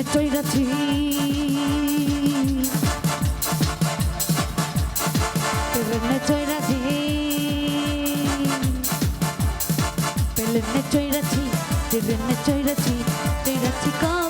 প্রেমে চৈরাছি প্রেমে চৈরাছি প্রেমে চৈরাছি প্রেমে চৈরাছি চৈরাছি কত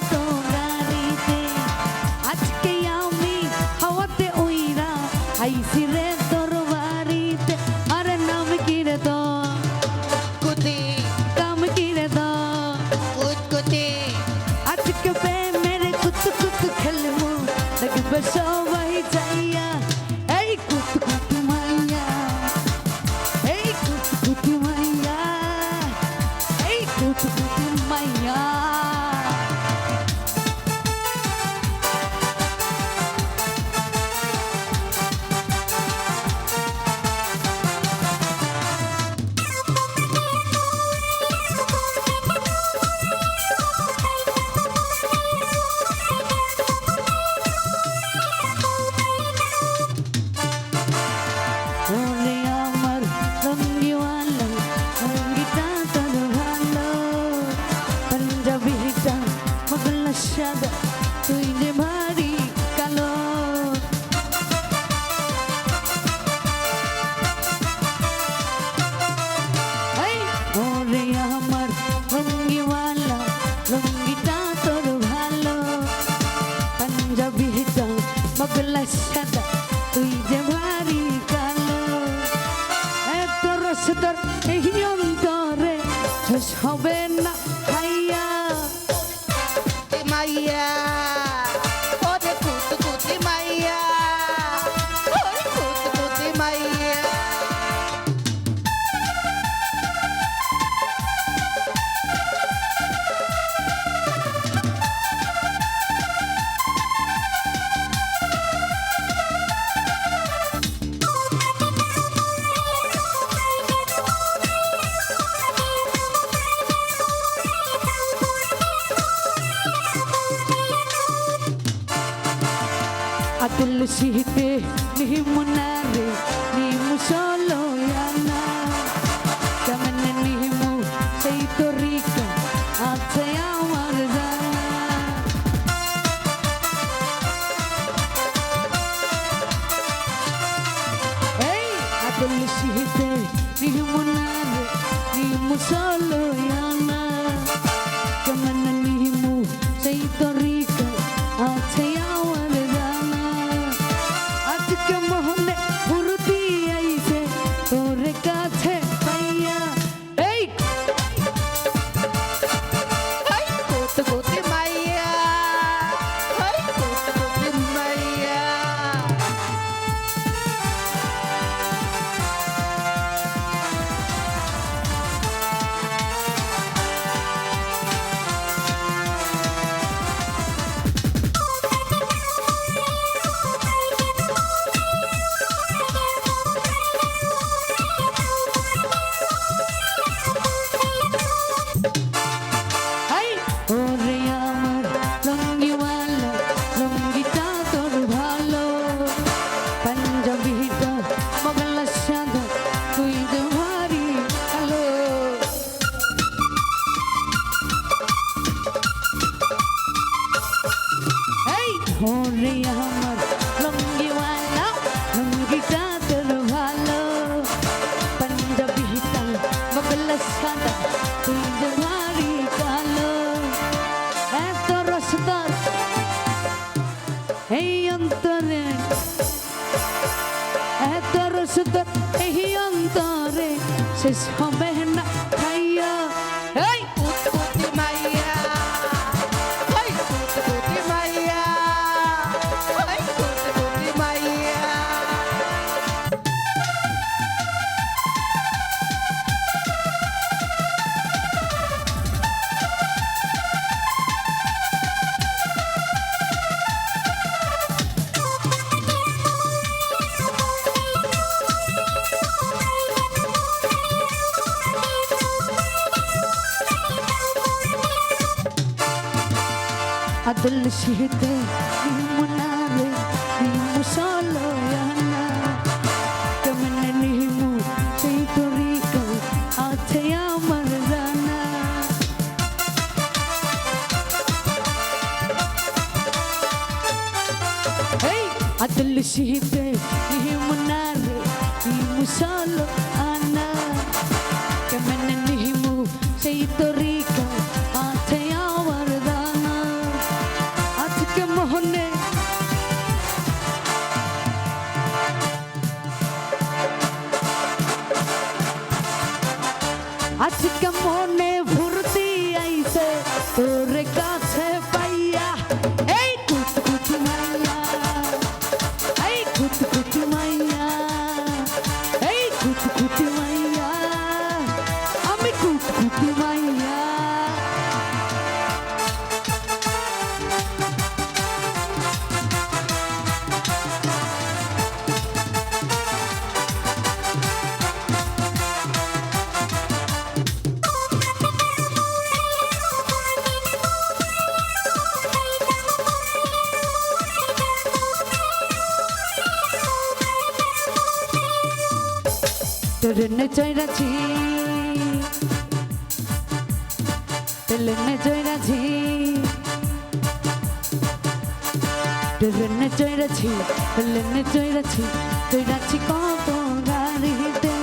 মাইয়া তুলসীতে নিমুনারে নিমু সলোয়ানা কেমন নিমু সেই তো রিকা আছে আমার জানা এই তুলসীতে নিমুনারে নিমু সলো ওরে আমার রঙ্গিওয়ালা রঙ্গিটা তোর ভালো পাঞ্জাবিটা মগলা সাদা তুই ভারী কালো এত রসদার এই অন্তরে এত রসদার এই অন্তরে শেষ হবে عدل شهدي منالي مصالو يا هنا تمنى مو شي طريقه عطي يا مرزانا هي عدل شهدي I'd pick ট্রেনে চৈরাছি ট্রেনে চৈরাছি ট্রেনে চৈরাছি ট্রেনে চৈরাছি চৈরাছি কত গাড়িতে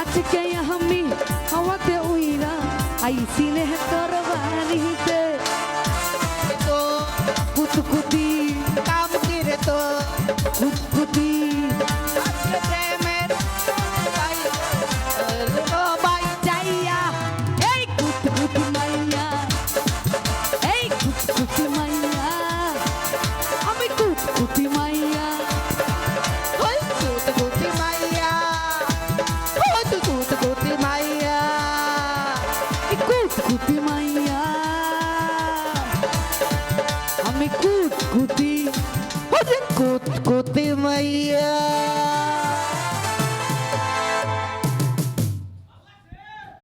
আজকে আমি হাওয়াতে উইরা আইছি রে তোর বাড়িতে কুতকুতি কাম করে তো মাইয়া। আমি কুতকুতি কুতি কুত কুতি মাইয়া।